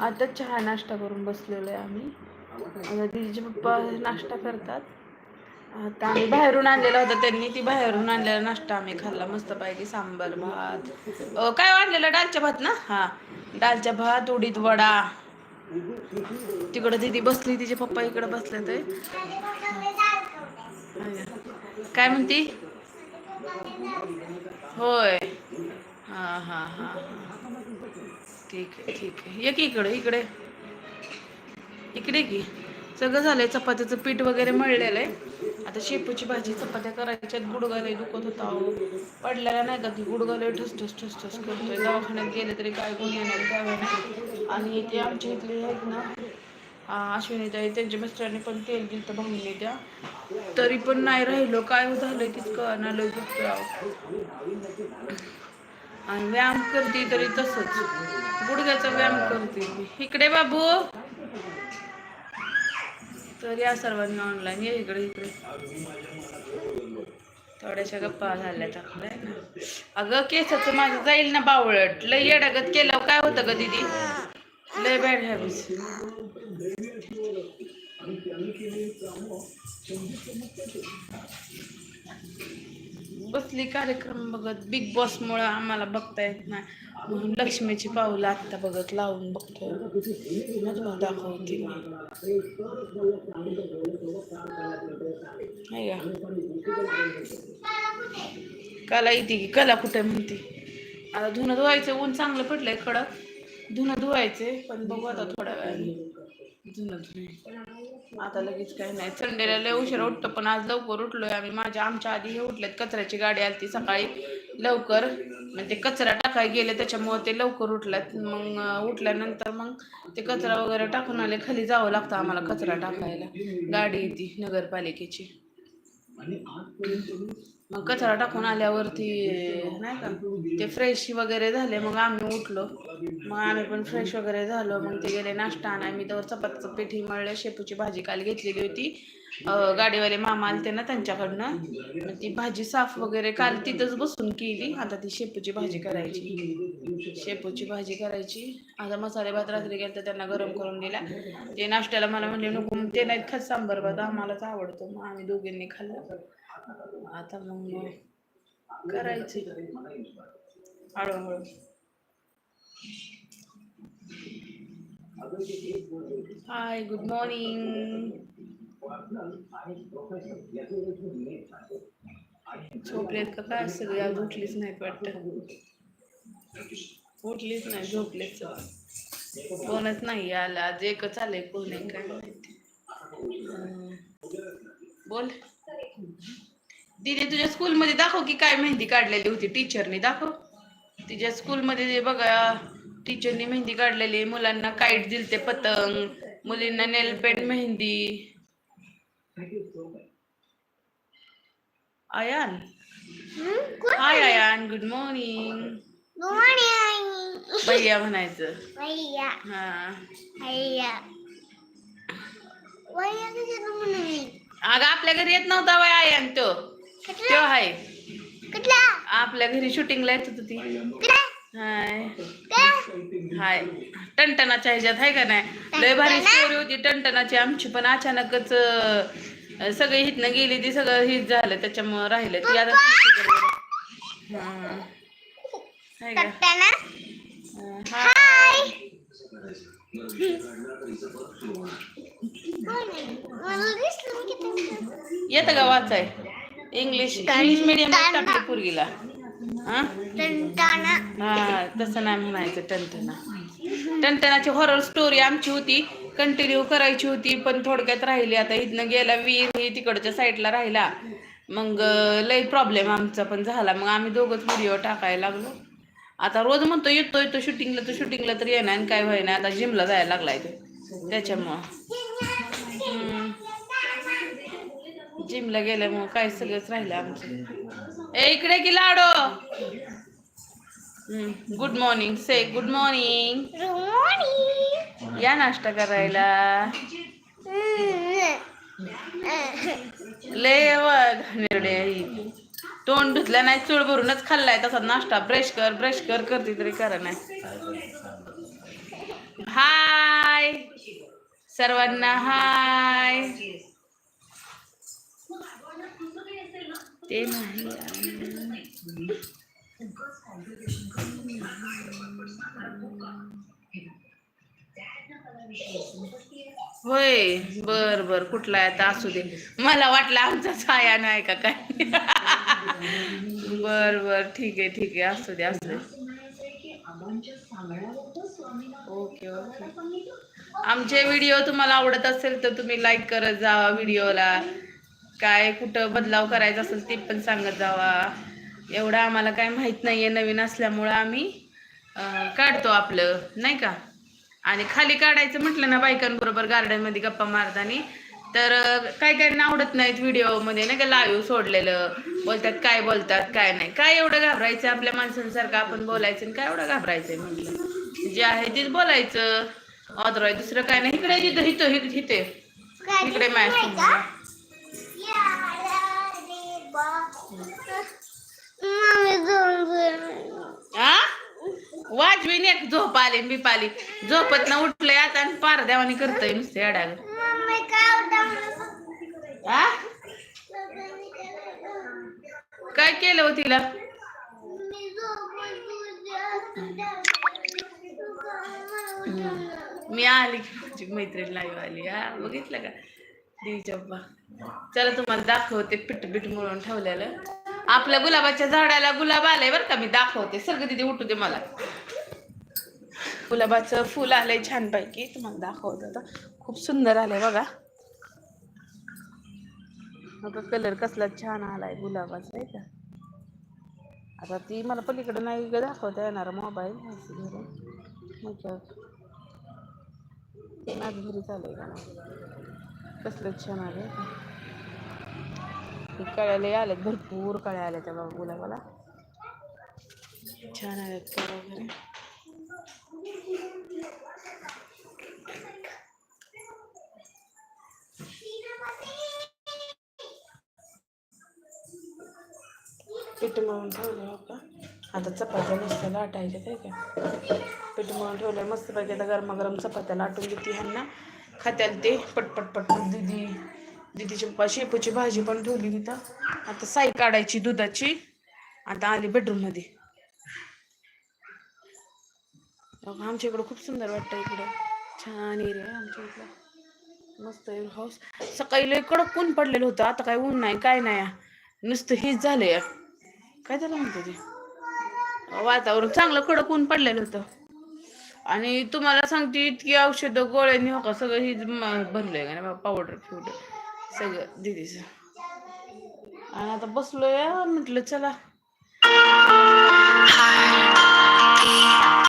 आता चहा नाश्ता करून बसलेलो आहे आम्ही. आता दिदीचे पप्पा नाश्ता करतात. आता आम्ही बाहेरून आणलेला होता त्यांनी ती बाहेरून आणलेला नाश्ता आम्ही खाल्ला. मस्त पाहिजे सांबार भात. काय हो आणलेलं? डालच्या भात ना? हा. डालच्या भात उडीद वडा. तिकडं दिदी बसली तिचे पप्पा इकडे बसले ते काय म्हणती? होय. हां हां हां. ठीक आहे ठीक आहे. ये की इकडे इकडे. इकडे की. सगळं झालंय चपात्याचं पीठ वगैरे मळलेलं आहे. आता शेपूची भाजी चपात्या करायच्यात गुडगाले दुखत होता अहो. पडलेला नाही का ती गुडगाले ठस ठस ठस ठस करतोय. दवाखान्यात गेले तरी काय गुण येणार काय आणि ते आमच्या इथले आहेत ना अश्विनी ताई त्यांच्या मिस्टरांनी पण तेल दिलं तर भांगले त्या तरी पण नाही राहिलो. काय झालंय तितकं अनालय दुखतोय आणि व्यायाम करते तरी तसंच. गुडघ्याचा व्यायाम करते इकडे बाबू. तर या सर्वांनी ऑनलाईन ये इकडे इकडे. थोड्याशा गप्पा झाल्या टाकल्या ना? अगं केसाचं माझं जाईल ना बावळट. लय येडागत केलं काय होतं ग दिदी? लय बॅड हॅबिट्स बसली कार्यक्रम बघत बिग बॉस मुळे आम्हाला बघता येत नाही. म्हणून लक्ष्मीची पाऊल आत्ता बघत लावून बघतो दाखवते. का? कला येते की कला कुठे म्हणते? आता धुनत व्हायचं ऊन चांगलं पडलंय कडक. धुणं धुवायचे पण बघू आता थोड्या वेळाने. धुणं धुणे आता लगेच काही नाही. संडेला लय उशिरा उठतो पण आज लवकर उठलोय आम्ही. माझ्या आमच्या आधी हे उठलेत कचऱ्याची गाडी आली ती सकाळी लवकर. मग ते कचरा टाकायला गेले त्याच्यामुळे ते लवकर उठल्यात. मग उठल्यानंतर मग ते कचरा वगैरे टाकून आले. खाली जावं लागतं आम्हाला कचरा टाकायला. गाडी येते नगरपालिकेची. मग कचरा टाकून आल्यावरती नाही का ते फ्रेश वगैरे झाले मग आम्ही उठलो. मग आम्ही पण फ्रेश वगैरे झालो मग ते गेले नाश्ता आणाय मी तर चपातीचं पिठी मळलं शेपूची भाजी काल घेतलेली होती. गाडीवाले मामा आलते ना त्यांच्याकडनं ती भाजी साफ वगैरे काल तिथंच बसून केली. आता ती शेपूची भाजी करायची. शेपूची भाजी करायची. आता मसाले भात रात्री गेलं तर त्यांना गरम करून दिला. ते नाश्त्याला मला म्हणले नको ते नाहीत खात सांबर भात आम्हालाच आवडतो. मग आम्ही दोघींनी खाल्लं. आता मग करायचे. हळूहळू. हाय गुड मॉर्निंग झोपलेत का काय? सगळे आज उठलीच नाही वाटत. उठलीच नाही झोपलेच सगळे. कोणच नाही आलं. आज एकच आलंय कोण नाही काय माहिती. बोल. दीदी तुझ्या स्कूलमध्ये दाखव की काय मेहंदी काढलेली होती टीचरने दाखव. तिच्या स्कूलमध्ये बघा टीचरनी मेहंदी काढलेली मुलांना काईट दिलते पतंग मुलींना nail paint mehndi. Aayan. Hi Aayan good morning भैया म्हणायचं. हा. अगं आपल्या घरी येत नव्हता वय आयान तो. तो हाय आपल्या घरी शूटिंगला येत होती ती. हाय. हाय. टनटनाच्या ह्याच्यात आहे का नाही? लय भारी स्टोरी होती टनटनाची आमची पण अचानकच सगळी हितनं गेली ती सगळं हिट झालं त्याच्यामुळं राहिलं ती. आता. हाय का? हाय! येतं का वाचाय? इंग्लिश इंग्लिश मिडियम टाकली पोरगीला. हा? हा तसं नाही म्हणायचं टनटना टनटनाची हॉरर स्टोरी आमची होती. कंटिन्यू करायची होती पण थोडक्यात राहिली. आता इथनं गेला वीर ही तिकडच्या साईडला राहिला. मग लय प्रॉब्लेम आमचा पण झाला. मग आम्ही दोघंच व्हिडिओ टाकायला लागलो. आता रोज म्हणतो येतो येतो शूटिंगला तर शूटिंगला तर येणार आणि काय व्हायना. आता जिमला जायला लागलाय तो. त्याच्यामुळं. जिमला गेल्यामुळं काय सगळंच राहिलं आमचं. ए इकडे की लाडो? गुड मॉर्निंग से गुड मॉर्निंग या नाश्ता करायला. लय घाणेरडे. तोंड धुतलं नाही चूळ भरूनच खाल्लाय तसा नाश्ता. ब्रश कर ब्रश कर करते तरी करा नाही. हाय सर्वांना हाय ते नाही होय बर बर कुठला आहे आता? असू दे. मला वाटलं आमचा छाया नाही का काय? बर बर ठीक आहे ठीक आहे. असू दे असू दे. Okay okay. आमचे व्हिडिओ तुम्हाला आवडत असेल तर तुम्ही लाईक करत जावा व्हिडिओला. काय कुठं बदलाव करायचा असेल ते पण सांगत जावा. एवढं आम्हाला काय माहीत नाहीये. नवीन असल्यामुळं आम्ही काढतो आपलं नाही का? आणि खाली काढायचं म्हटलं ना बायकांबरोबर गार्डनमध्ये गप्पा मारताना तर काय काय आवडत नाहीत व्हिडिओमध्ये नाही का लाईव्ह सोडलेलं. बोलतात काय बोलतात काय नाही. काय एवढं घाबरायचं आपल्या माणसांसारखं आपण बोलायचं आणि काय एवढं घाबरायचंय म्हटलं. जे आहे तेच बोलायचं. अदरवाईज दुसरं काय नाही. इकडे इथं इथं हिते इकडे मॅच वाजवीन एक झोप आली मी पाली झोपत ना उठलंय आता आणि पार देवानी करतोय नुसते अडाग काय केलं हो तिला? मी आली की माझी मैत्रीण लाईव्ह आली. हा बघितलं का? देवीच्या चला तुम्हाला दाखवते पिठ बिठ म्हणून ठेवलेलं. आपल्या गुलाबाच्या झाडाला गुलाब आलाय बरं का मी दाखवते. सर्ग तिथे उठू दे मला. गुलाबाचं फुल आलंय छानपैकी. तुम्हाला दाखवत आता. खूप सुंदर आलंय बघा. बघा कलर कसला छान आलाय गुलाबाचा आहे का? आता ती मला पलीकडे नाही दाखवता येणार मोबाईल. असं घरून घरी चालू का? कसलं छान आले हे कळ्याला आल्यात भरपूर कळ्या आल्या त्या बाबा गुलाबाला छान आल्यात कळ्या वगैरे. पीठ मळून ठेवलं हो का? आता चपात्या मस्त लाटायच्या काय का पीठ मळून ठेवलं मस्तपैकी आता गरमागरम चपात्या लाटून घेते ह्यांना. खात्याला ते पटपट पटपट दिदी दिदीची पप्पा शेपूची भाजी पण ठेवली तिथं. आता साई काढायची दुधाची. आता आली बेडरूममध्ये मध्ये आमच्या इकडं खूप सुंदर वाटतं इकडं. छान एरिया आहे आमच्या इकडं. मस्त आहे हाऊस सकाळी लय कडक ऊन पडलेलं होतं. आता काय ऊन नाही काय नाही. नुसतं हेच झालंय. काय झालं म्हणतो ते? वातावरण चांगलं कडक ऊन पडलेलं होतं. आणि तुम्हाला सांगते इतकी औषधं गोळ्यांनी हो का सगळं हीच भरलंय का नाही पावडर फिवडर सगळं दिदीचं. आणि आता बसलोय म्हटलं चला.